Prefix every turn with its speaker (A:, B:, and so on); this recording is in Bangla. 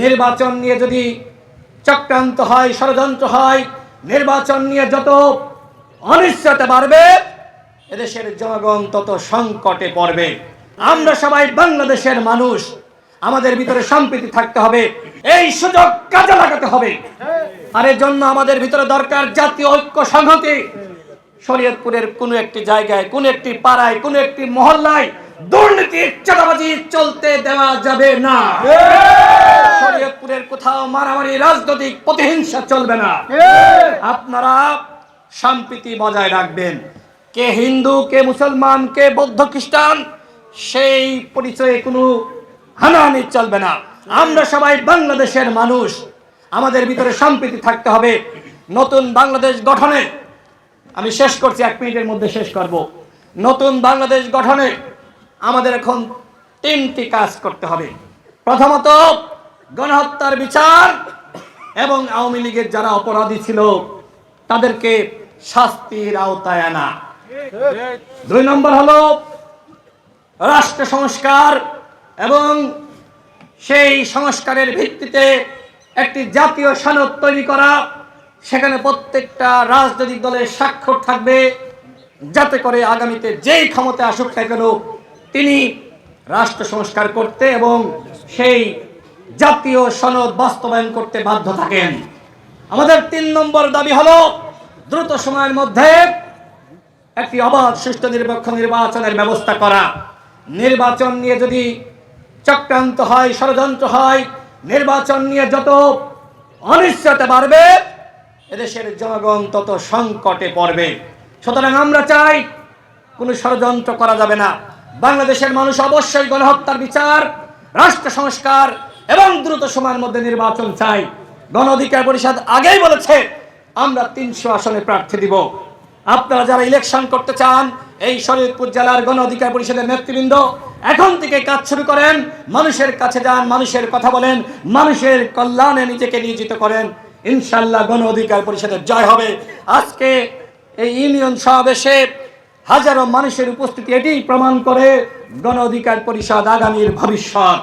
A: নির্বাচন নিয়ে যদি চক্রান্ত হয়, ষড়যন্ত্র হয়, নির্বাচন নিয়ে যত অনিশ্চয়তা বাড়বে, এদেশের জনগণ তত সংকটে পড়বে। আমরা সবাই বাংলাদেশের মানুষ। আমাদের ভিতরে সম্প্রীতি থাকতে হবে। এই সুযোগ কাজে লাগাতে হবে। আর এর জন্য আমাদের ভিতরে দরকার জাতীয় ঐক্য সংহতি। শরীয়তপুরের কোনো একটি জায়গায়, কোন একটি পাড়ায়, কোন একটি মহল্লায় দুর্নীতি, চাঁদাবাজি চলতে দেওয়া যাবে না। শরীয়তপুরের কোথাও মারামারি রাজনৈতিক প্রতিহিংসা চলবে না। আপনারা সম্প্রীতি বজায় রাখবেন। কে হিন্দু কে মুসলমান কে বৌদ্ধ খ্রিস্টান সেই পরিচয়ে কোনো হানাহানি চলবে না। আমরা সবাই বাংলাদেশের মানুষ। আমাদের ভিতরে সম্প্রীতি থাকতে হবে। নতুন বাংলাদেশ গঠনে আমি শেষ করছি এক মিনিটের মধ্যে শেষ করব। নতুন বাংলাদেশ গঠনে আমাদের এখন তিনটি কাজ করতে হবে। প্রথমত গণহত্যার বিচার এবং আওয়ামী লীগের যারা অপরাধী ছিল, তাদেরকে শাস্তির আওতায় আনা। দুই নম্বর হলো রাষ্ট্র সংস্কার এবং সেই সংস্কারের ভিত্তিতে একটি জাতীয় সনদ তৈরি করা। সেখানে প্রত্যেকটা রাজনৈতিক দলের স্বাক্ষর থাকবে। যাতে করে আগামীতে যেই ক্ষমতা আসুক না কেন, তিনি রাষ্ট্র সংস্কার করতে এবং সেই জাতীয় সনদ বাস্তবায়ন করতে বাধ্য থাকেন। আমাদের তিন নম্বর দাবি হলো, দ্রুত সময়ের মধ্যে একটি অবাধ সুষ্ঠু নিরপেক্ষ নির্বাচনের ব্যবস্থা করা। নির্বাচন নিয়ে যদি চক্রান্ত হয়, ষড়যন্ত্র হয়, নির্বাচন নিয়ে যত অনিশ্চয়তা বাড়বে, এদেশের জনগণ তত সংকটে পড়বে। সুতরাং আমরা চাই কোনো ষড়যন্ত্র করা যাবে না। বাংলাদেশের মানুষ অবশ্যই গণহত্যার বিচার, রাষ্ট্র সংস্কার এবং দ্রুত সময়ের মধ্যে নির্বাচন চাই। গণ অধিকার পরিষদ আগেই বলেছে, আমরা তিনশো আসনে প্রার্থী দিব। আপনারা যারা ইলেকশন করতে চান, এই শরীয়তপুর জেলার গণ অধিকার পরিষদের নেতৃবৃন্দ, এখন থেকে কাজ শুরু করেন, মানুষের কাছে যান, মানুষের কথা বলেন, মানুষের কল্যাণে নিজেকে নিয়োজিত করেন। ইনশাল্লাহ গণ অধিকার পরিষদের জয় হবে। আজকে এই ইউনিয়ন সমাবেশে হাজারো মানুষের উপস্থিতি এটি প্রমাণ করে গণ অধিকার পরিষদ আগামীর ভবিষ্যৎ।